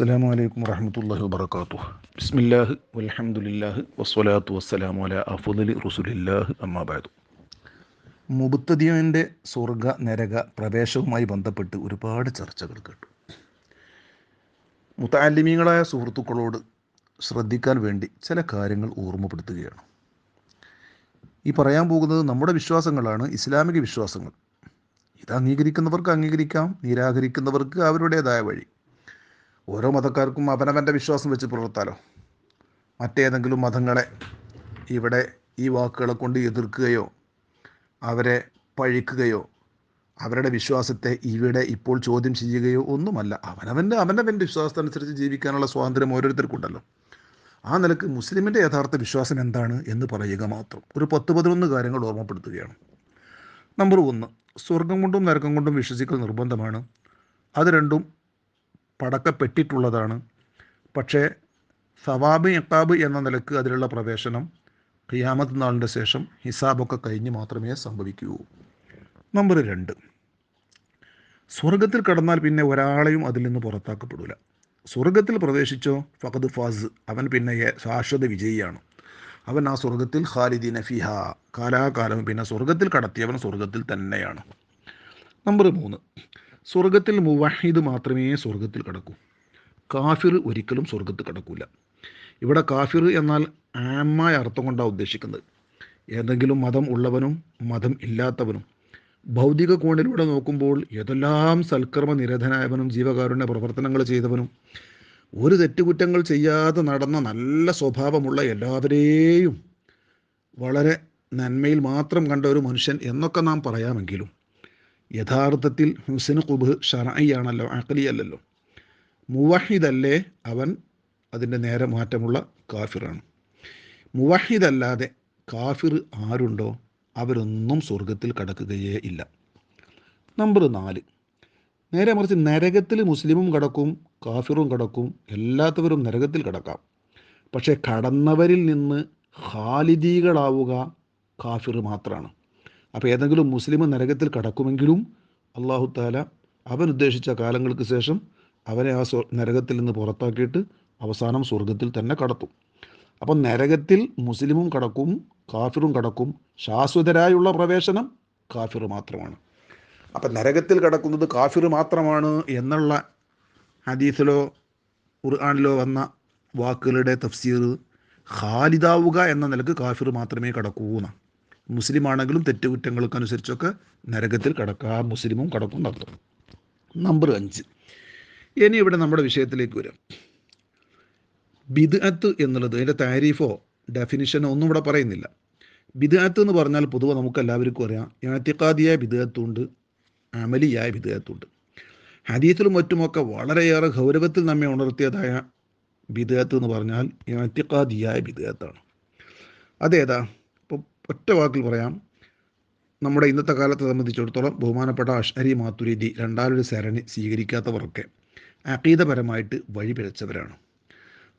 അസ്സാം വലൈക്കും വറഹമത്തല്ലാഹി വാബർക്കാത്തു ബിസ്മില്ലാഹ് വലഹമുല്ലാഹ് വസ്വലാത്തു വസ്സലാമു അല അഫുദലി റസുലില്ലാഹ് അമ്മാബാദു മുബത്തദിയന്റെ സ്വർഗ നരക പ്രവേശവുമായി ബന്ധപ്പെട്ട് ഒരുപാട് ചർച്ചകൾ കേട്ടു. മുത്താലിമീങ്ങളായ സുഹൃത്തുക്കളോട് ശ്രദ്ധിക്കാൻ വേണ്ടി ചില കാര്യങ്ങൾ ഓർമ്മപ്പെടുത്തുകയാണ്. ഈ പറയാൻ പോകുന്നത് നമ്മുടെ വിശ്വാസങ്ങളാണ് ഇസ്ലാമിക വിശ്വാസങ്ങൾ. ഇത് അംഗീകരിക്കുന്നവർക്ക് അംഗീകരിക്കാം നിരാകരിക്കുന്നവർക്ക് അവരുടേതായ വഴി. ഓരോ മതക്കാർക്കും അവനവന്റെ വിശ്വാസം വെച്ച് പുലർത്താലോ. മറ്റേതെങ്കിലും മതങ്ങളെ ഇവിടെ ഈ വാക്കുകളെ കൊണ്ട് എതിർക്കുകയോ അവരെ പഴിക്കുകയോ അവരുടെ വിശ്വാസത്തെ ഇവിടെ ഇപ്പോൾ ചോദ്യം ചെയ്യുകയോ ഒന്നുമല്ല. അവനവന്റെ അവനവന്റെ വിശ്വാസത്തിനനുസരിച്ച് ജീവിക്കാനുള്ള സ്വാതന്ത്ര്യം ഓരോരുത്തർക്കുണ്ടല്ലോ ആ നിലയ്ക്ക് മുസ്ലിമിന്റെ യഥാർത്ഥ വിശ്വാസം എന്താണ് എന്ന് പറയുക മാത്രം. ഒരു പത്ത് പതിനൊന്ന് കാര്യങ്ങൾ ഓർമ്മപ്പെടുത്തുകയാണ്. നമ്പർ ഒന്ന് സ്വർഗം കൊണ്ടും നരകം കൊണ്ടും വിശ്വസിക്കൽ നിർബന്ധമാണ്. അത് രണ്ടും പടക്കപ്പെട്ടിട്ടുള്ളതാണ് പക്ഷേ സവാബ് എക്കാബ് എന്ന നിലയ്ക്ക് അതിലുള്ള പ്രവേശനം ഖിയാമത്ത് നാളിന്റെ ശേഷം ഹിസാബൊക്കെ കഴിഞ്ഞ് മാത്രമേ സംഭവിക്കൂ. നമ്പർ രണ്ട്. സ്വർഗത്തിൽ കടന്നാൽ പിന്നെ ഒരാളെയും അതിൽ നിന്ന് പുറത്താക്കപ്പെടില്ല സ്വർഗത്തിൽ പ്രവേശിച്ചോ ഫഖദ് ഫാസ്. അവൻ പിന്നെ ശാശ്വത വിജയിയാണ്. അവൻ ആ സ്വർഗത്തിൽ ഖാലിദി നഫിഹ കാലാകാലം പിന്നെ സ്വർഗത്തിൽ കടത്തിയവൻ സ്വർഗത്തിൽ തന്നെയാണ്. നമ്പർ മൂന്ന്. സ്വർഗത്തിൽ മുവഹീദ് മാത്രമേ സ്വർഗത്തിൽ കടക്കൂ. കാഫിർ ഒരിക്കലും സ്വർഗത്തിൽ കടക്കൂല. ഇവിടെ കാഫിർ എന്നാൽ ആമായ അർത്ഥം കൊണ്ടാണ് ഉദ്ദേശിക്കുന്നത്. ഏതെങ്കിലും മതം ഉള്ളവനും മതം ഇല്ലാത്തവനും ഭൗതിക കോണിലൂടെ നോക്കുമ്പോൾ ഏതെല്ലാം സൽക്കർമ്മ നിരതനായവനും ജീവകാരുണ്യ പ്രവർത്തനങ്ങൾ ചെയ്തവനും ഒരു തെറ്റുകുറ്റങ്ങൾ ചെയ്യാതെ നടന്ന നല്ല സ്വഭാവമുള്ള എല്ലാവരെയും വളരെ നന്മയിൽ മാത്രം കണ്ട ഒരു മനുഷ്യൻ എന്നൊക്കെ നാം പറയാമെങ്കിലും യഥാർത്ഥത്തിൽ ഹുസന് കുബ് ഷറായിയാണല്ലോ അക്കലിയല്ലല്ലോ മുവഹിദല്ലേ അവൻ അതിന്റെ നേരെ മാറ്റമുള്ള കാഫിറാണ്. മുവഹിദല്ലാതെ കാഫിർ ആരുണ്ടോ? അവരൊന്നും സ്വർഗത്തിൽ കടക്കുകയേ ഇല്ല. നമ്പർ നാല്. നേരെ മറിച്ച് നരകത്തിൽ മുസ്ലിമും കടക്കും കാഫിറും കടക്കും എല്ലാത്തവരും നരകത്തിൽ കടക്കാം. പക്ഷേ കടന്നവരിൽ നിന്ന് ഖാലിദീകളാവുക കാഫിർ മാത്രമാണ് അപ്പോൾ ഏതെങ്കിലും മുസ്ലിം നരകത്തിൽ കടക്കുമെങ്കിലും അള്ളാഹു താല അവൻ ഉദ്ദേശിച്ച കാലങ്ങൾക്ക് ശേഷം അവനെ ആ നരകത്തിൽ നിന്ന് പുറത്താക്കിയിട്ട് അവസാനം സ്വർഗത്തിൽ തന്നെ കടത്തും. അപ്പം നരകത്തിൽ മുസ്ലിമും കടക്കും കാഫിറും കടക്കും. ശാശ്വതരായുള്ള പ്രവേശനം കാഫിർ മാത്രമാണ്. അപ്പം നരകത്തിൽ കടക്കുന്നത് കാഫിർ മാത്രമാണ് എന്നുള്ള ഹദീസിലോ ഖുർആാനിലോ വന്ന വാക്കുകളുടെ തഫ്സീർ ഖാലിദാവുക എന്ന നിലയ്ക്ക് കാഫിർ മാത്രമേ കടക്കൂ എന്നാണ് മുസ്ലിം ആണെങ്കിലും തെറ്റുകുറ്റങ്ങൾക്ക് അനുസരിച്ചൊക്കെ നരകത്തിൽ കടക്കാം മുസ്ലിമും കടക്കും നടത്തും. നമ്പർ അഞ്ച്. ഇനി ഇവിടെ നമ്മുടെ വിഷയത്തിലേക്ക് വരാം. ബിദ്അത്ത് എന്നുള്ളത് അതിന്റെ താരീഫോ ഡെഫിനിഷനോ ഒന്നും ഇവിടെ പറയുന്നില്ല. ബിദ്അത്ത് എന്ന് പറഞ്ഞാൽ പൊതുവെ നമുക്ക് എല്ലാവർക്കും അറിയാം യാത്തിക്കാദിയായ ബിദ്അത്തുണ്ട് അമലിയായ ബിദ്അത്തുണ്ട്. ഹദീത്തിലും മറ്റുമൊക്കെ വളരെയേറെ ഗൗരവത്തിൽ നമ്മെ ഉണർത്തിയതായ ബിദ്അത്ത് എന്ന് പറഞ്ഞാൽ യാത്തിക്കാദിയായ ബിദ്അത്താണ്. അതേതാ? ഒറ്റ വാക്കിൽ പറയാം. നമ്മുടെ ഇന്നത്തെ കാലത്തെ സംബന്ധിച്ചിടത്തോളം ബഹുമാനപ്പെട്ട അഷ്ഹരി മാത്തുരീതി രണ്ടാലൊരു സരണി സ്വീകരിക്കാത്തവരൊക്കെ വഴി വഴിപിഴച്ചവരാണ്.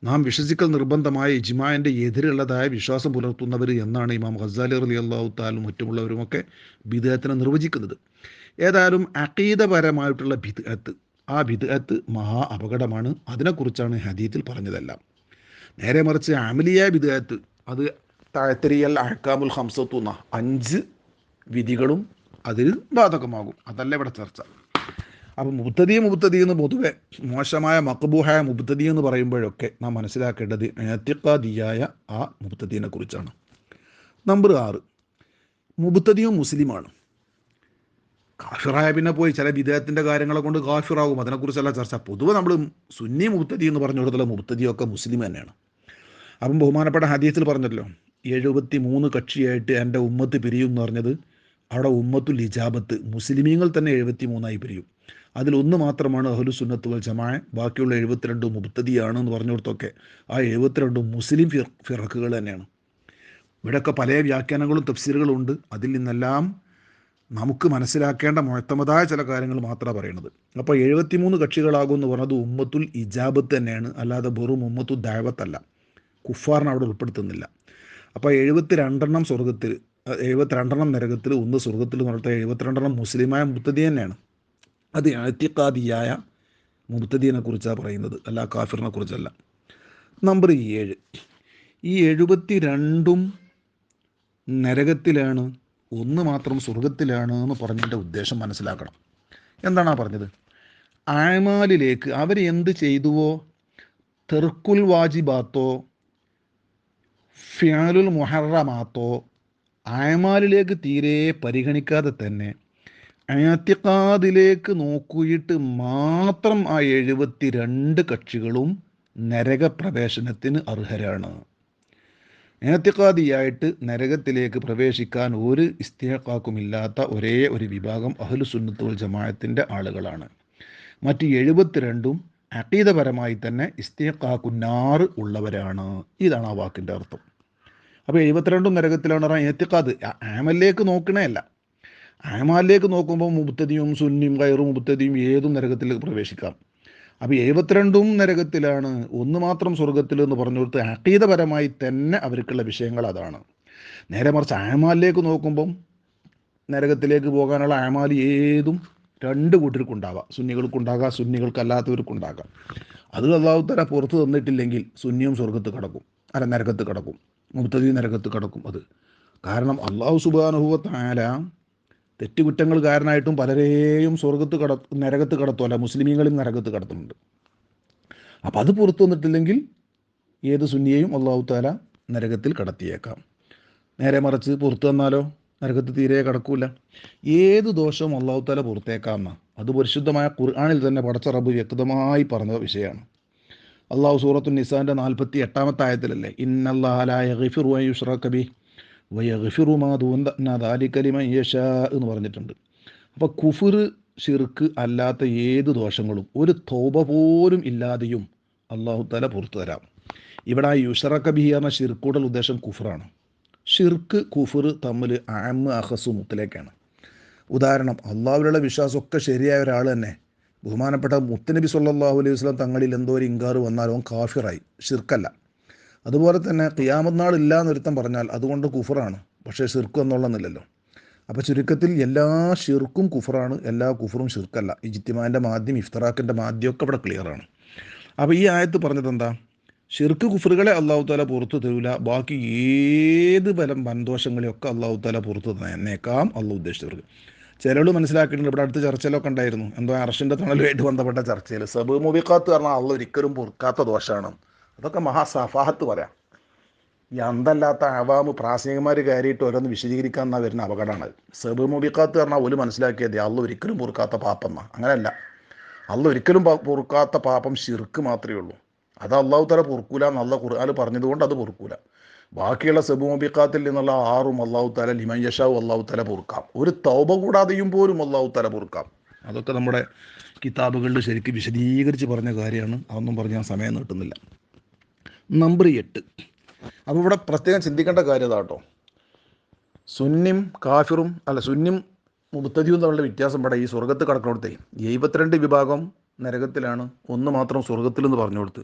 നാം വിശ്വസിക്കൽ നിർബന്ധമായ ഇജ്മാന്റെ എതിരുള്ളതായ വിശ്വാസം പുലർത്തുന്നവർ എന്നാണ് ഇമാം ഖസാലി അലി അള്ളാഹു താലും മറ്റുമുള്ളവരുമൊക്കെ ബിദ്അത്തിനെ നിർവചിക്കുന്നത്. ഏതായാലും അക്കീതപരമായിട്ടുള്ള ബിദ്അത്ത് ആ ബിദ്അത്ത് മഹാ അപകടമാണ്. അതിനെക്കുറിച്ചാണ് ഹദീത്തിൽ പറഞ്ഞതെല്ലാം. നേരെ മറിച്ച് അമലിയ ബിദ്അത്ത് അത് താഴത്തിരിയൽ അഴക്കാമുൽ ഹംസത്തുന്ന അഞ്ച് വിധികളും അതിൽ ബാധകമാകും. അതല്ല ഇവിടെ ചർച്ച. അപ്പം മുബ്തദി മുബത്തതി എന്ന് പൊതുവെ മോശമായ മക്ബൂഹായ മുബ്തദി എന്ന് പറയുമ്പോഴൊക്കെ നാം മനസ്സിലാക്കേണ്ടത് ഏത്തിക്കാദിയായ ആ മുബത്തദീനെ കുറിച്ചാണ്. നമ്പർ ആറ്. മുബത്തതിയും മുസ്ലിമാണ്. കാഫിറായ പിന്നെ പോയി ചില വിദേഹത്തിന്റെ കാര്യങ്ങളെ കൊണ്ട് കാഫിറാകും. അതിനെക്കുറിച്ചല്ല ചർച്ച. പൊതുവെ നമ്മൾ സുന്നി മുബ്തദി എന്ന് പറഞ്ഞു കൊടുത്തുള്ള മുബത്തതിയൊക്കെ മുസ്ലിം തന്നെയാണ്. അപ്പം ബഹുമാനപ്പെട്ട ഹദീസിൽ പറഞ്ഞല്ലോ എഴുപത്തി മൂന്ന് കക്ഷിയായിട്ട് എന്റെ ഉമ്മത്ത് പിരിയും എന്ന് പറഞ്ഞത് അവിടെ ഉമ്മത്തുൽ ഇജാബത്ത്. മുസ്ലിമീങ്ങൾ തന്നെ എഴുപത്തി മൂന്നായി പിരിയും അതിലൊന്ന് മാത്രമാണ് അഹലു സുന്നത്ത് വൽ ജമായ ബാക്കിയുള്ള എഴുപത്തിരണ്ട് മുബത്തതിയാണ് എന്ന് പറഞ്ഞിടത്തൊക്കെ ആ എഴുപത്തിരണ്ടും മുസ്ലിം ഫിർ ഫിറക്കുകൾ തന്നെയാണ്. ഇവിടെയൊക്കെ പല വ്യാഖ്യാനങ്ങളും തഫ്സീറുകളും ഉണ്ട്. അതിൽ നിന്നെല്ലാം നമുക്ക് മനസ്സിലാക്കേണ്ട മുഴത്തമതായ ചില കാര്യങ്ങൾ മാത്രമാണ് പറയുന്നത്. അപ്പോൾ എഴുപത്തിമൂന്ന് കക്ഷികളാകും എന്ന് പറഞ്ഞത് ഉമ്മത്തുൽ ഇജാബത്ത് തന്നെയാണ്. അല്ലാതെ വെറും ഉമ്മത്തുൽ ദാവത്തല്ല. കുഫാറിനെ അവിടെ ഉൾപ്പെടുത്തുന്നില്ല. അപ്പോൾ എഴുപത്തി രണ്ടെണ്ണം സ്വർഗത്തിൽ എഴുപത്തിരണ്ടെണ്ണം നരകത്തിൽ ഒന്ന് സ്വർഗത്തിൽ എന്ന് പറഞ്ഞാൽ എഴുപത്തിരണ്ടെണ്ണം മുസ്ലിമായ മുത്തതി തന്നെയാണ് അത് അത്തിക്കാദിയായ മുബ്തദീനെ കുറിച്ചാണ് പറയുന്നത് അല്ല കാഫിറിനെ കുറിച്ചല്ല. നമ്പർ ഏഴ്. ഈ എഴുപത്തി രണ്ടും നരകത്തിലാണ് ഒന്ന് മാത്രം സ്വർഗത്തിലാണ് എന്ന് പറഞ്ഞതിന്റെ ഉദ്ദേശം മനസ്സിലാക്കണം. എന്താണ് ആ പറഞ്ഞത്? ആമാലിലേക്ക് അവർ എന്ത് ചെയ്തുവോ? തെർക്കുൽ വാജിബാത്തോ ഫ്യാലുൽ മുഹറമാത്തോ അയമാലിലേക്ക് തീരെ പരിഗണിക്കാതെ തന്നെ ആത്തിക്കാതിലേക്ക് നോക്കിയിട്ട് മാത്രം ആ എഴുപത്തി രണ്ട് കക്ഷികളും നരകപ്രവേശനത്തിന് അർഹരാണ്. ഏത്തിക്കാദിയായിട്ട് നരകത്തിലേക്ക് പ്രവേശിക്കാൻ ഒരു ഇസ്തിഹക്കാക്കുമില്ലാത്ത ഒരേ ഒരു വിഭാഗം അഹ്ലു സുന്നത്തുൽ ജമാഅത്തിന്റെ ആളുകളാണ്. മറ്റ് എഴുപത്തിരണ്ടും അക്കീതപരമായി തന്നെ ഇസ്തീഖാക്കുന്നാർ ഉള്ളവരാണ്. ഇതാണ് ആ വാക്കിന്റെ അർത്ഥം. അപ്പോൾ എഴുപത്തിരണ്ടും നരകത്തിലാണ് പറഞ്ഞാൽ ഏത്തിക്കാത് ആമലിലേക്ക് നോക്കണേ അല്ല ആമാലിലേക്ക് നോക്കുമ്പോൾ മുബത്തതിയും സുന്നിയും കയറും മുബത്തതിയും ഏതും നരകത്തിൽ പ്രവേശിക്കാം. അപ്പോൾ എഴുപത്തിരണ്ടും നരകത്തിലാണ്. ഒന്ന് മാത്രം സ്വർഗത്തിൽ എന്ന് പറഞ്ഞു കൊടുത്ത് അക്കീതപരമായി തന്നെ അവർക്കുള്ള വിഷയങ്ങൾ അതാണ്. നേരെ മറിച്ച് ആമാലിലേക്ക് നോക്കുമ്പം നരകത്തിലേക്ക് പോകാനുള്ള ആമാലി ഏതും രണ്ട് കൂട്ടർക്കുണ്ടാവാം. സുന്നികൾക്കുണ്ടാകാം സുന്നികൾക്കല്ലാത്തവർക്കുണ്ടാകാം. അത് അള്ളാഹു തല പുറത്ത് തന്നിട്ടില്ലെങ്കിൽ സുന്നിയും സ്വർഗത്ത് കിടക്കും അല്ല നരകത്ത് കിടക്കും മുബത്തതി നരകത്ത് കിടക്കും അത്. കാരണം അള്ളാഹു സുബാനുഭവത്തായ തെറ്റുകുറ്റങ്ങൾ കാരണമായിട്ടും പലരെയും സ്വർഗത്ത് കട നരകത്ത് കടത്തുമല്ല മുസ്ലിമീങ്ങളും നരകത്ത് കടത്തുന്നുണ്ട്. അപ്പം അത് പുറത്തു വന്നിട്ടില്ലെങ്കിൽ ഏത് സുന്നിയെയും അള്ളാഹു താല നരകത്തിൽ കടത്തിയേക്കാം. നേരെ മറിച്ച് പുറത്തു വന്നാലോ നരകത്ത് തീരെ കടക്കൂല. ഏത് ദോഷവും അള്ളാഹു താല പുറത്തേക്കാമെന്ന അത് പരിശുദ്ധമായ ഖുർആാനിൽ തന്നെ പടച്ച റബ്ബ് വ്യക്തമായി പറഞ്ഞ വിഷയമാണ്. അള്ളാഹു സൂറത്തു നിസാന്റെ നാൽപ്പത്തി എട്ടാമത്തെ ആയത്തിലല്ലേ ഇന്നല്ലാഹുറബി യഷാ എന്ന് പറഞ്ഞിട്ടുണ്ട്. അപ്പോൾ കുഫിർ ഷിർക്ക് അല്ലാത്ത ഏത് ദോഷങ്ങളും ഒരു തോപ പോലും ഇല്ലാതെയും അള്ളാഹു തല പുറത്തു തരാം. ഇവിടെ ആ യുഷറക്കബി എന്ന ഷിർക്കൂടൽ ഉദ്ദേശം കുഫറാണ്. ഷിർക്ക് കുഫർ തമ്മിൽ ആമ് അഹസു മുത്തിലേക്കാണ്. ഉദാഹരണം അള്ളാഹുവിലുള്ള വിശ്വാസമൊക്കെ ശരിയായ ഒരാൾ തന്നെ. ബഹുമാനപ്പെട്ട മുത്തനബി സല്ലാഹു അലൈഹി വസ്ലം തങ്ങളിൽ എന്തോ ഒരു ഇങ്കാറ് വന്നാലും കാഫിറായി ഷിർക്കല്ല. അതുപോലെ തന്നെ ക്യാമത് നാൾ ഇല്ല എന്നൊരുത്തം പറഞ്ഞാൽ അതുകൊണ്ട് കുഫറാണ് പക്ഷേ ഷിർക്ക് എന്നുള്ളതെന്നില്ലല്ലോ അപ്പോൾ ചുരുക്കത്തിൽ എല്ലാ ഷിർക്കും കുഫറാണ് എല്ലാ കുഫറും ഷിർക്കല്ല. ഇജിത്തിമാന്റെ മാദ്യം ഇഫ്തറാഖിന്റെ മാദ്യമൊക്കെ ഇവിടെ ക്ലിയറാണ് അപ്പോൾ ഈ ആയത്ത് പറഞ്ഞത് എന്താ ഷിർക്ക് കുഫറുകളെ അള്ളാഹു താല പുറത്തു തരൂല. ബാക്കി ഏത് ബലം വൻദോഷങ്ങളെയൊക്കെ അള്ളാഹു താല പുറത്തു തന്നേക്കാം അള്ളാഹു ഉദ്ദേശിച്ചവർക്ക്. ചിലവ് മനസ്സിലാക്കിയിട്ടുണ്ട്. ഇവിടെ അടുത്ത ചർച്ചയിലൊക്കെ ഉണ്ടായിരുന്നു. എന്തോ അർഷിന്റെ തണലുമായിട്ട് ബന്ധപ്പെട്ട ചർച്ചയിൽ സബ് മുബിക്കാത്ത് പറഞ്ഞാൽ അള്ള ഒരിക്കലും പൊറുക്കാത്ത ദോഷമാണ് അതൊക്കെ മഹാസഫാഹത്ത് പറയാം ഈ അന്തല്ലാത്ത അവാമ് പ്രാസംഗികന്മാർ കയറിയിട്ട് ഓരോന്ന് വിശദീകരിക്കാൻ എന്നാ വരുന്ന അപകടമാണ്. സബ് മുബിക്കാത്ത് പറഞ്ഞാൽ ഒരു മനസ്സിലാക്കിയത് അള്ള ഒരിക്കലും പൊറുക്കാത്ത പാപ്പം എന്നാ അങ്ങനെയല്ല. അള്ള ഒരിക്കലും പൊറുക്കാത്ത പാപം ശിർക്ക് മാത്രമേ ഉള്ളൂ. അത് അള്ളാഹു തല പൊറുക്കൂല എന്നുള്ള ഖുർആാൽ പറഞ്ഞതുകൊണ്ട് അത് പൊറുക്കൂല. ബാക്കിയുള്ള സെബുമബിക്കാത്തിൽ നിന്നുള്ള ആറും അള്ളാഹു തല ലിമൻ യഷാവും അള്ളാഹു തല പൊറുക്കാം. ഒരു തൗബ കൂടാതെയും പോലും അള്ളാഹു തല പൊറുക്കാം. അതൊക്കെ നമ്മുടെ കിതാബുകളിൽ ശരിക്കും വിശദീകരിച്ച് പറഞ്ഞ കാര്യമാണ്. അതൊന്നും പറഞ്ഞാൽ സമയം നീട്ടുന്നില്ല. നമ്പർ എട്ട്. അപ്പോൾ ഇവിടെ പ്രത്യേകം ചിന്തിക്കേണ്ട കാര്യം കേട്ടോ സുന്നിം കാഫിറും അല്ല സുന്നിം മുത്തതിയും തമ്മിലുള്ള വ്യത്യാസം ഇവിടെ ഈ സ്വർഗത്ത് കടക്കണോടത്തെ എഴുപത്തിരണ്ട് വിഭാഗം നരകത്തിലാണ്. ഒന്ന് മാത്രം സ്വർഗത്തിലെന്ന് പറഞ്ഞു കൊടുത്ത്.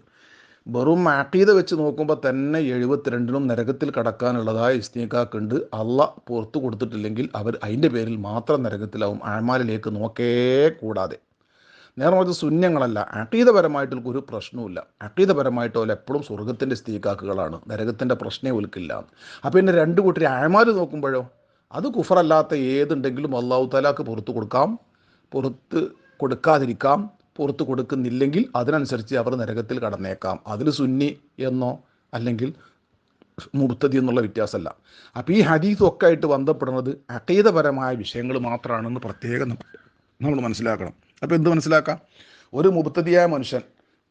വെറും ആക്കീത വെച്ച് നോക്കുമ്പോൾ തന്നെ എഴുപത്തിരണ്ടിനും നരകത്തിൽ കടക്കാനുള്ളതായ ഇസ്തീക്കാക്കുണ്ട് അള്ള പുറത്തു കൊടുത്തിട്ടില്ലെങ്കിൽ അവർ അതിന്റെ പേരിൽ മാത്രം നരകത്തിലാവും. ആഴ്മാലിലേക്ക് നോക്കേ കൂടാതെ. നേരെ മറിച്ച് ശൂന്യങ്ങളല്ല അക്കീതപരമായിട്ട് ഒരു പ്രശ്നവുമില്ല. അക്കീതപരമായിട്ട് ഓല എപ്പോഴും സ്വർഗത്തിന്റെ സ്ഥിതിക്കാക്കുകളാണ് നരകത്തിന്റെ പ്രശ്നേ ഒൽക്കില്ല അപ്പോൾ പിന്നെ രണ്ട് കൂട്ടർ ആഴ്മാർ നോക്കുമ്പോഴോ? അത് കുഫറല്ലാത്ത ഏതുണ്ടെങ്കിലും അള്ളാഹു താലാക്ക് പുറത്ത് കൊടുക്കാം. പുറത്ത് കൊടുക്കാതിരിക്കാം. പുറത്ത് കൊടുക്കുന്നില്ലെങ്കിൽ അതിനനുസരിച്ച് അവർ നരകത്തിൽ കടന്നേക്കാം. അതിൽ സുന്നി എന്നോ അല്ലെങ്കിൽ മുർത്തതി എന്നുള്ള വ്യത്യാസമല്ല. അപ്പോൾ ഈ ഹദീസൊക്കെ ആയിട്ട് ബന്ധപ്പെടുന്നത് അക്കീതപരമായ വിഷയങ്ങൾ മാത്രമാണെന്ന് പ്രത്യേകം നമ്മൾ മനസ്സിലാക്കണം. അപ്പോൾ എന്ത് മനസ്സിലാക്കാം? ഒരു മുബത്തതിയായ മനുഷ്യൻ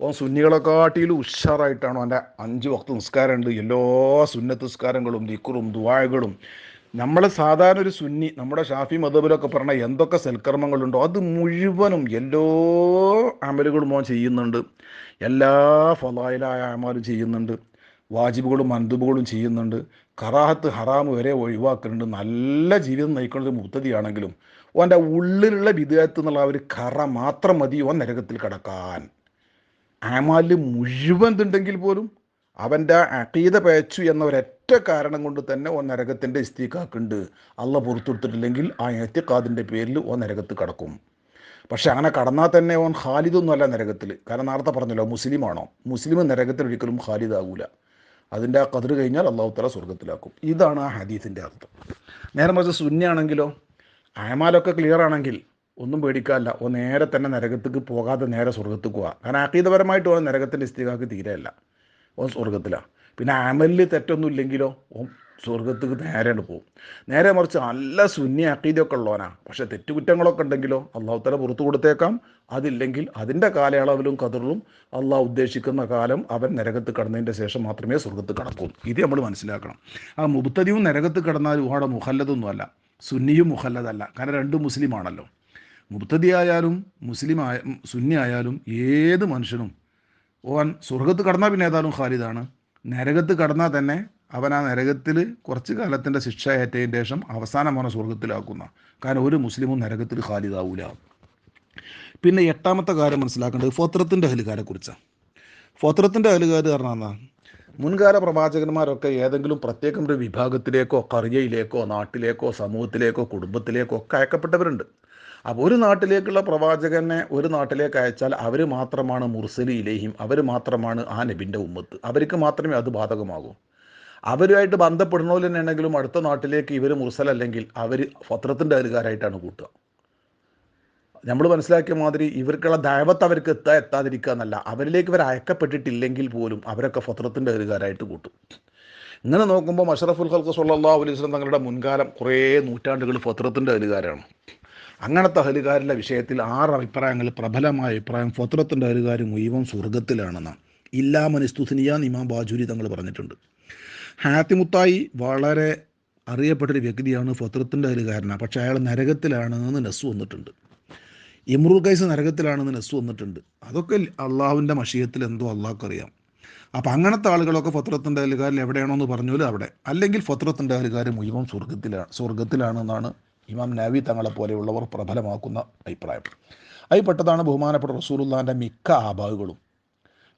ഓൻ സുന്നികളെക്കാട്ടിലും ഉഷാറായിട്ടാണ് അവന്റെ അഞ്ച് വക്ത നിസ്കാരമുണ്ട്. എല്ലാ സുന്നത്ത് നിസ്കാരങ്ങളും ദിക്കുറും ദുവായകളും നമ്മൾ സാധാരണ ഒരു സുന്നി നമ്മുടെ ഷാഫി മതബിലൊക്കെ പറഞ്ഞ എന്തൊക്കെ സൽക്കർമ്മങ്ങളുണ്ടോ അത് മുഴുവനും എല്ലാ അമലുകളും ഓൻ ചെയ്യുന്നുണ്ട്. എല്ലാ ഫലായിലായ അമലും ചെയ്യുന്നുണ്ട്. വാജിബുകളും മന്ദുബുകളും ചെയ്യുന്നുണ്ട്. കറാഹത്ത് ഹറാമ് വരെ ഒഴിവാക്കുന്നുണ്ട്. നല്ല ജീവിതം നയിക്കുന്നത് മുത്തതിയാണെങ്കിലും ഓന്റെ ഉള്ളിലുള്ള വിദേഹത്ത് എന്നുള്ള ഒരു കറ മാത്രം മതി ഓൻ നരകത്തിൽ കടക്കാൻ. ആമാലിൽ മുഴുവൻ ഉണ്ടെങ്കിൽ പോലും അവന്റെ അക്കീത പയച്ചു എന്ന കാരണം കൊണ്ട് തന്നെ ഓ നരകത്തിന്റെ ഇസ്തീക്കാക്കുണ്ട് അള്ള പുറത്തെടുത്തിട്ടില്ലെങ്കിൽ ആ എത്തിക്കാതിന്റെ പേരിൽ ഓ നരകത്ത് കടക്കും. പക്ഷെ അങ്ങനെ കടന്നാൽ തന്നെ ഓൻ ഖാലിദൊന്നുമല്ല നരകത്തിൽ. കാരണം നേരത്തെ പറഞ്ഞല്ലോ മുസ്ലിമാണോ? മുസ്ലിം നരകത്തിൽ ഒരിക്കലും ഖാലിദാകൂല അതിന്റെ ആ കതിർ കഴിഞ്ഞാൽ അള്ളാഹു തല സ്വർഗത്തിലാക്കും ഇതാണ് ആ ഹദീസിന്റെ അർത്ഥം. നേരെ മറിച്ച് സുന്നിയാണെങ്കിലോ അയമാലൊക്കെ ക്ലിയർ ആണെങ്കിൽ ഒന്നും പേടിക്കാല്ല ഓ നേരെ തന്നെ നരകത്തേക്ക് പോകാതെ നേരെ സ്വർഗത്തേക്ക് പോവാ. കാരണം ആക്കീതപരമായിട്ട് ഓൻ നരകത്തിന്റെ ഇസ്തികാക്ക് തീരെയല്ല. ഓൻ സ്വർഗത്തിലാണ് പിന്നെ ആമലിൽ തെറ്റൊന്നും ഇല്ലെങ്കിലോ ഓൻ സ്വർഗത്തേക്ക് നേരെയാണ് പോകും നേരെ മറിച്ച് നല്ല സുന്നി അക്കീതൊക്കെ ഉള്ളവനാ. പക്ഷെ തെറ്റുകുറ്റങ്ങളൊക്കെ ഉണ്ടെങ്കിലോ അള്ളാഹു തല പുറത്തു കൊടുത്തേക്കാം. അതില്ലെങ്കിൽ അതിന്റെ കാലയളവിലും കതിറിലും അള്ളാഹ് ഉദ്ദേശിക്കുന്ന കാലം അവൻ നരകത്ത് കടന്നതിന്റെ ശേഷം മാത്രമേ സ്വർഗത്ത് കടക്കൂ. ഇത് നമ്മൾ മനസ്സിലാക്കണം. ആ മുബുത്തതിയും നരകത്ത് കടന്നാൽ ഊഹാടെ മുഹല്ലതൊന്നുമല്ല സുന്നിയും മുഹല്ലതല്ല കാരണം രണ്ടും മുസ്ലിമാണല്ലോ. മുബ്തദി ആയാലും മുസ്ലിം ആയ സുന്നി ആയാലും ഏത് മനുഷ്യനും ഓൻ സ്വർഗത്ത് കടന്നാൽ പിന്നെ ഏതായാലും ഖാലിദാണ്. നരകത്ത് കടന്നാൽ തന്നെ അവൻ ആ നരകത്തിൽ കുറച്ച് കാലത്തിന്റെ ശിക്ഷ ഏറ്റതിന് ശേഷം അവസാനം അവനെ സ്വർഗത്തിലാക്കുന്ന. കാരണം ഒരു മുസ്ലിമും നരകത്തിൽ ഖാലിദാവൂല. പിന്നെ എട്ടാമത്തെ കാര്യം മനസ്സിലാക്കേണ്ടത് ഫോത്രത്തിന്റെ അഹലുകാരെ കുറിച്ചാണ് ഫോത്രത്തിന്റെ അഹലുകാർ പറഞ്ഞാൽ മുൻകാല പ്രവാചകന്മാരൊക്കെ ഏതെങ്കിലും പ്രത്യേകം ഒരു വിഭാഗത്തിലേക്കോ കറിയയിലേക്കോ നാട്ടിലേക്കോ സമൂഹത്തിലേക്കോ കുടുംബത്തിലേക്കോ ഒക്കെ അയക്കപ്പെട്ടവരുണ്ട്. അപ്പോൾ ഒരു നാട്ടിലേക്കുള്ള പ്രവാചകനെ ഒരു നാട്ടിലേക്ക് അയച്ചാൽ അവർ മാത്രമാണ് മുർസലി ഇലേഹിം അവർ മാത്രമാണ് ആ നബിന്റെ ഉമ്മത്ത്. അവർക്ക് മാത്രമേ അത് ബാധകമാകൂ. അവരുമായിട്ട് ബന്ധപ്പെടുന്നവർ തന്നെയാണെങ്കിലും അടുത്ത നാട്ടിലേക്ക് ഇവർ മുർസലല്ലെങ്കിൽ അവർ ഫത്രത്തിന്റെ അധികാരമായിട്ടാണ് കൂട്ടുക. നമ്മൾ മനസ്സിലാക്കിയ മാതിരി ഇവർക്കുള്ള ദൈവത്ത് അവർക്ക് എത്താ എത്താതിരിക്കുക എന്നല്ല. അവരിലേക്ക് ഇവർ അയക്കപ്പെട്ടിട്ടില്ലെങ്കിൽ പോലും അവരൊക്കെ ഫത്രത്തിന്റെ അധികാരമായിട്ട് കൂട്ടും. ഇങ്ങനെ നോക്കുമ്പോൾ മഷറഫുൽ ഖൽക്ക് സല്ലാ അലൈഹി വസ്ലം തങ്ങളുടെ മുൻകാലം കുറേ നൂറ്റാണ്ടുകൾ ഫത്രത്തിന്റെ അധികാരമാണ്. അങ്ങനത്തെ അഹലുകാരുടെ വിഷയത്തിൽ ആറ് അഭിപ്രായങ്ങൾ പ്രബലമായ അഭിപ്രായം ഫത്രത്തിന്റെ അഹലുകാർ മുഴുവൻ ഇല്ലാ ഇല്ലാമനിസ്തുസിനിയ ഇമാം ബാജൂരി തങ്ങൾ പറഞ്ഞിട്ടുണ്ട്. ഹാത്തിമുത്തായി വളരെ അറിയപ്പെട്ടൊരു വ്യക്തിയാണ് ഫത്രത്തിന്റെ അഹലുകാരനാണ് പക്ഷേ അയാൾ നരകത്തിലാണെന്ന് നെസ് വന്നിട്ടുണ്ട്. ഇമ്രുൽ കൈസ് നരകത്തിലാണെന്ന് നെസ് വന്നിട്ടുണ്ട്. അതൊക്കെ അള്ളാഹുവിന്റെ മഷീയത്തിൽ എന്തോ അള്ളാഹ് അറിയാം അപ്പം അങ്ങനത്തെ ആളുകളൊക്കെ ഫത്രത്തിന്റെ അഹലുകാരിൽ എവിടെയാണോ എന്ന് പറഞ്ഞാലും അവിടെ. അല്ലെങ്കിൽ ഫത്രത്തിന്റെ അഹലുകാർ മുഴുവൻ സ്വർഗത്തിലാണ് സ്വർഗത്തിലാണെന്നാണ് ഇമാം നാവി തങ്ങളെ പോലെയുള്ളവർ പ്രബലമാക്കുന്ന അഭിപ്രായം. അതിൽപ്പെട്ടതാണ് ബഹുമാനപ്പെട്ട റസൂലുള്ളാന്റെ മിക്ക ആബാവുകളും.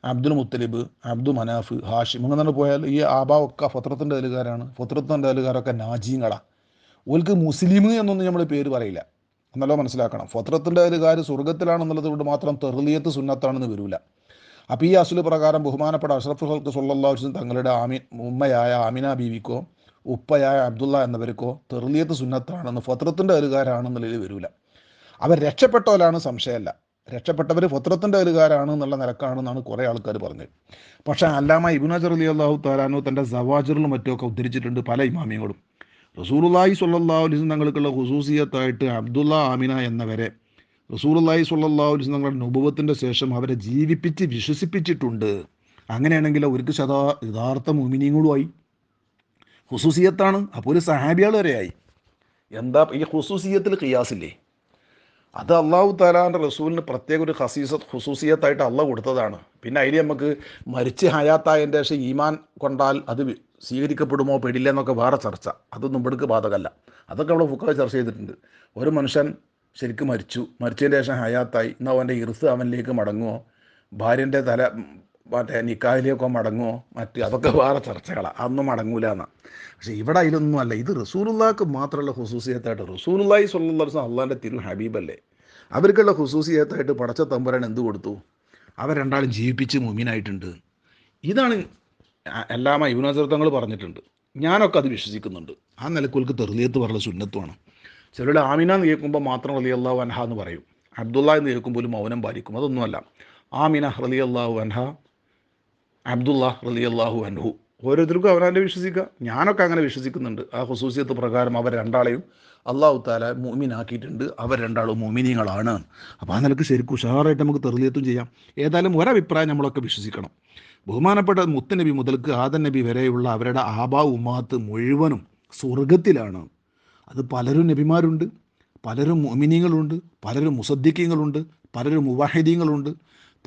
അബ്ദുൽ മുത്തലിബ് അബ്ദു മനാഫ് ഹാഷിം അങ്ങനെ പോയാൽ ഈ ആബാവൊക്കെ ഫത്രത്തിന്റെ അലുകാരാണ് ഫത്രത്തിന്റെ അലുകാരൊക്കെ നാജീങ്ങളാണ് ഓൽക്ക് മുസ്ലിം എന്നൊന്നും നമ്മൾ പേര് പറയില്ല. എന്നല്ലോ മനസ്സിലാക്കണം. ഫത്രത്തിന്റെ അലുകാർ സ്വർഗത്തിലാണെന്നുള്ളത് കൊണ്ട് മാത്രം തെർലിയത്ത് സുന്നത്താണെന്ന് വരില്ല അപ്പോൾ ഈ അസുൽ പ്രകാരം ബഹുമാനപ്പെട്ട അഷ്റഫ് ഹൽക്ക് സല്ലാ വസ്ലം തങ്ങളുടെ ആമി ഉമ്മയായ ആമിന ബീവിക്കോ ഉപ്പയായ അബ്ദുള്ള എന്നവർക്കോ തെർലിയത്ത് സുന്നത്താണെന്ന് ഫത്രത്തിന്റെ അലുകാരാണെന്നുള്ളതിൽ വരില്ല അവർ രക്ഷപ്പെട്ടവരാണ് സംശയമല്ല. രക്ഷപ്പെട്ടവർ ഫത്രത്തിന്റെ അലുകാരാണ് എന്നുള്ള നിലക്കാണെന്നാണ് കുറേ ആൾക്കാർ പറഞ്ഞത്. പക്ഷേ അല്ലാമ ഇബുനജർ അലി അള്ളാഹു താലാനു തന്റെ സവാജറിലും മറ്റുമൊക്കെ ഉദ്ധരിച്ചിട്ടുണ്ട് പല ഇമാമിയങ്ങളും. റസൂലുല്ലാഹി സുല്ലാ അലിസ് തങ്ങൾക്കുള്ള ഹുസൂസിയത്തായിട്ട് അബ്ദുള്ള ആമിന എന്നവരെ റസൂലുല്ലാഹി സുല്ലാ അലിസ് തങ്ങളുടെ നുഭവത്തിന്റെ ശേഷം അവരെ ജീവിപ്പിച്ച് വിശ്വസിപ്പിച്ചിട്ടുണ്ട്. അങ്ങനെയാണെങ്കിൽ അവർക്ക് ശതാ യഥാർത്ഥ മുമിനിങ്ങളുമായി ഹുസൂസിയത്താണ് അപ്പോൾ ഒരു സഹാബിയാൾ വരെയായി. എന്താ ഈ ഹുസൂസിയത്തിൽ ഖിയാസില്ലേ? അത് അള്ളാഹു താലാന്റെ റസൂലിന് പ്രത്യേക ഒരു ഹസീസത്ത് ഹുസൂസിയത്തായിട്ട് അള്ള കൊടുത്തതാണ്. പിന്നെ അതിൽ നമുക്ക് മരിച്ച് ഹയാത്തായതിന്റെ ശേഷം ഈമാൻ കൊണ്ടാൽ അത് സ്വീകരിക്കപ്പെടുമോ പെടില്ല എന്നൊക്കെ വേറെ ചർച്ച. അതൊന്നും ഇവിടേക്ക് ബാധകമല്ല അതൊക്കെ അവിടെ ഫുക്ക ചർച്ച ചെയ്തിട്ടുണ്ട്. ഒരു മനുഷ്യൻ ശരിക്കും മരിച്ചു. മരിച്ചതിന് ശേഷം ഹയാത്തായി. എന്നാൽ അവന്റെ ഇറുസ് അവനിലേക്ക് മടങ്ങുമോ ഭാര്യന്റെ തല മറ്റേ നിക്കാഹിലേക്കോ മടങ്ങുമോ മറ്റ് അതൊക്കെ വേറെ ചർച്ചകളാണ് അതൊന്നും മടങ്ങൂല എന്നാണ് പക്ഷേ ഇവിടെ അതിലൊന്നും അല്ല. ഇത് റസൂലുള്ളാക്ക് മാത്രമുള്ള ഹുസൂസിയത്തായിട്ട് റസൂലുള്ളാഹി സ്വല്ലല്ലാഹു അലൈഹി വസല്ലം അള്ളാഹിന്റെ തിരു ഹബീബല്ലേ? അവർക്കുള്ള ഹുസൂസിയത്തായിട്ട് പടച്ച തമ്പുരാൻ എന്ത് കൊടുത്തു? അവർ രണ്ടാളും ജീവിപ്പിച്ച് മുമീനായിട്ടുണ്ട്. ഇതാണ് എല്ലാമ യുവനചരിതങ്ങൾ പറഞ്ഞിട്ടുണ്ട്. ഞാനൊക്കെ അത് വിശ്വസിക്കുന്നുണ്ട്. ആ നിലക്കുൽക്ക് തെറിയത്ത് പറഞ്ഞ സുന്നത്തുമാണ് ചിലരുടെ ആമിന എന്ന് കേൾക്കുമ്പോൾ മാത്രം റലി അള്ളാഹു എന്ന് പറയും. അബ്ദുള്ള എന്ന് കേൾക്കുമ്പോഴും മൗനം പാലിക്കും. അതൊന്നുമല്ല. ആമിന റലി അള്ളാഹു അബ്ദുള്ള റലി അള്ളാഹു അൻഹു. ഓരോരുത്തർക്കും അവനവന്റെ വിശ്വസിക്കുക ഞാനൊക്കെ അങ്ങനെ വിശ്വസിക്കുന്നുണ്ട്. ആ ഹുസൂസിയത്ത് പ്രകാരം അവർ രണ്ടാളെയും അള്ളാഹു താല മൂമിനാക്കിയിട്ടുണ്ട് അവർ രണ്ടാളും മോമിനിയങ്ങളാണ് അപ്പോൾ ആ നിലയ്ക്ക് ശരിക്കും ഉഷാറായിട്ട് നമുക്ക് തെറിയത്തും ചെയ്യാം. ഏതായാലും ഒരഭിപ്രായം നമ്മളൊക്കെ വിശ്വസിക്കണം. ബഹുമാനപ്പെട്ട മുത്തനബി മുതൽക്ക് ആദൻ നബി വരെയുള്ള അവരുടെ ആബാ ഉമാത്ത് മുഴുവനും സ്വർഗത്തിലാണ് അത് പലരും നബിമാരുണ്ട് പലരും മോമിനിയങ്ങളുണ്ട് പലരും മുസദ്ദിക്കങ്ങളുണ്ട് പലരും മുവാഹിദീങ്ങളുണ്ട്.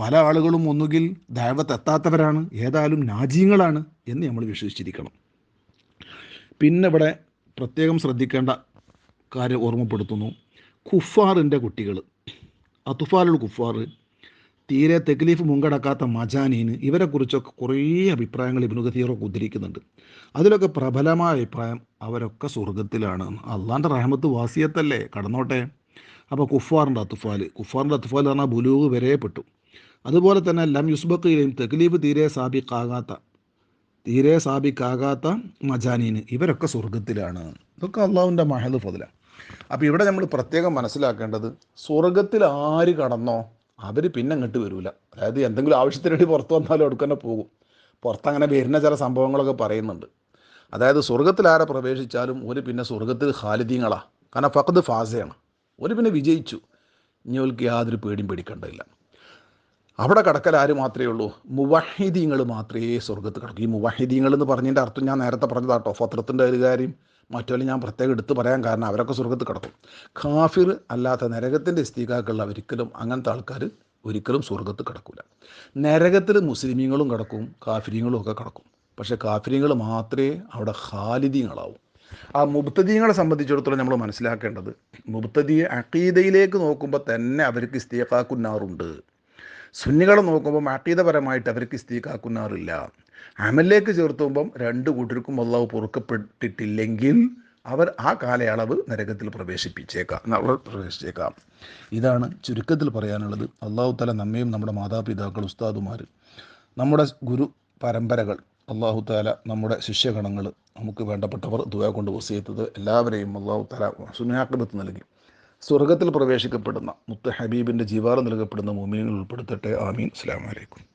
പല ആളുകളും ഒന്നുകിൽ ദൈവത്ത് എത്താത്തവരാണ് ഏതായാലും നാജീങ്ങളാണ് എന്ന് നമ്മൾ വിശ്വസിച്ചിരിക്കണം. പിന്നെ ഇവിടെ പ്രത്യേകം ശ്രദ്ധിക്കേണ്ട കാര്യം ഓർമ്മപ്പെടുത്തുന്നു. കുഫാറിന്റെ കുട്ടികൾ അതുഫാലുൾ കുഫാർ തീരെ തെക്ലീഫ് മുങ്കടക്കാത്ത മജാനീന് ഇവരെക്കുറിച്ചൊക്കെ കുറേ അഭിപ്രായങ്ങൾ ഇബിനു ഉദ്ധരിക്കുന്നുണ്ട്. അതിലൊക്കെ പ്രബലമായ അഭിപ്രായം അവരൊക്കെ സ്വർഗത്തിലാണ് അള്ളാന്റെ റഹമത്ത് വാസിയത്തല്ലേ? കടന്നോട്ടെ. അപ്പോൾ കുഫാറിന്റെ അത്തുഫാൽ കുഫാറിന്റെ അത്തുഫാൽ എന്ന് പറഞ്ഞാൽ ബുലൂഗ് വരെ പെട്ടു അതുപോലെ തന്നെ ലം യുസ്ബക്കിലെയും തെഗ്ലീബ് തീരെ സാബിക്കാകാത്ത തീരെ സാബിക്കാകാത്ത മജാനീന് ഇവരൊക്കെ സ്വർഗത്തിലാണ് ഇതൊക്കെ അള്ളാഹുവിന്റെ മഹദ് ഫതില. അപ്പോൾ ഇവിടെ നമ്മൾ പ്രത്യേകം മനസ്സിലാക്കേണ്ടത് സ്വർഗത്തിൽ ആര് കടന്നോ അവർ പിന്നെ അങ്ങോട്ട് വരില്ല അതായത് എന്തെങ്കിലും ആവശ്യത്തിന് വേണ്ടി പുറത്ത് വന്നാലും അവിടെ തന്നെ പോകും. പുറത്ത് അങ്ങനെ വരുന്ന ചില സംഭവങ്ങളൊക്കെ പറയുന്നുണ്ട്. അതായത് സ്വർഗത്തിൽ ആരെ പ്രവേശിച്ചാലും ഒരു പിന്നെ സ്വർഗത്തിൽ ഖാലിദീങ്ങളാണ് കാരണം ഫഖദ് ഫാസയാണ്. ഒരു പിന്നെ വിജയിച്ചു. ഇനി ഓൽക്ക് യാതൊരു പേടിയും പേടിക്കേണ്ടതില്ല. അവിടെ കടക്കൽ ആര് മാത്രമേ ഉള്ളൂ? മുവഹിദീങ്ങൾ മാത്രമേ സ്വർഗത്ത് കിടക്കൂ. ഈ മുവഹിദീങ്ങൾ എന്ന് പറഞ്ഞതിന്റെ അർത്ഥം ഞാൻ നേരത്തെ പറഞ്ഞതാട്ടോ ഫത്രത്തിന്റെ ഒരു കാര്യം മറ്റൊരു ഞാൻ പ്രത്യേകം എടുത്തു പറയാൻ കാരണം അവരൊക്കെ സ്വർഗത്ത് കിടക്കും. കാഫിർ അല്ലാത്ത നരകത്തിന്റെ ഇസ്തീകാക്കുള്ള ഒരിക്കലും അങ്ങനത്തെ ആൾക്കാർ ഒരിക്കലും സ്വർഗത്ത് കിടക്കില്ല നരകത്തിൽ മുസ്ലിമീങ്ങളും കിടക്കും കാഫിരിങ്ങളും ഒക്കെ കിടക്കും. പക്ഷേ കാഫിര്യങ്ങൾ മാത്രമേ അവിടെ ഖാലിദീങ്ങളാവും. ആ മുബ്തദീങ്ങളെ സംബന്ധിച്ചിടത്തോളം നമ്മൾ മനസ്സിലാക്കേണ്ടത് മുബ്തദിയെ അക്കീദയിലേക്ക് നോക്കുമ്പോൾ തന്നെ അവർക്ക് ഇസ്തീഖാക്കുന്നാറുണ്ട് സുന്നികളെ നോക്കുമ്പോൾ അക്കീദപരമായിട്ട് അവർക്ക് ഇസ്തീഖാക്കുന്നാറില്ല. അമലിലേക്ക് ചേർത്തുമ്പം രണ്ട് കൂട്ടർക്കും അള്ളാഹു പൊറുക്കപ്പെട്ടിട്ടില്ലെങ്കിൽ അവർ ആ കാലയളവ് നരകത്തിൽ പ്രവേശിപ്പിച്ചേക്കാം. പ്രവേശിച്ചേക്കാം. ഇതാണ് ചുരുക്കത്തിൽ പറയാനുള്ളത്. അള്ളാഹു തല നമ്മയും നമ്മുടെ മാതാപിതാക്കൾ ഉസ്താദുമാർ നമ്മുടെ ഗുരു പരമ്പരകൾ അള്ളാഹു താല നമ്മുടെ ശിഷ്യഗണങ്ങൾ നമുക്ക് വേണ്ടപ്പെട്ടവർ ദുവ കൊണ്ട് വസിയത്തത് എല്ലാവരെയും അള്ളാഹു താല സുനാക്രമത്ത് നൽകി. സ്വർഗത്തിൽ പ്രവേശിക്കപ്പെടുന്ന മുത്ത ഹബീബിന്റെ ജീവാറ് നൽകപ്പെടുന്ന മോമിനികൾ ഉൾപ്പെടുത്തട്ടെ. ആമീൻ. അസ്സാം വലൈക്കും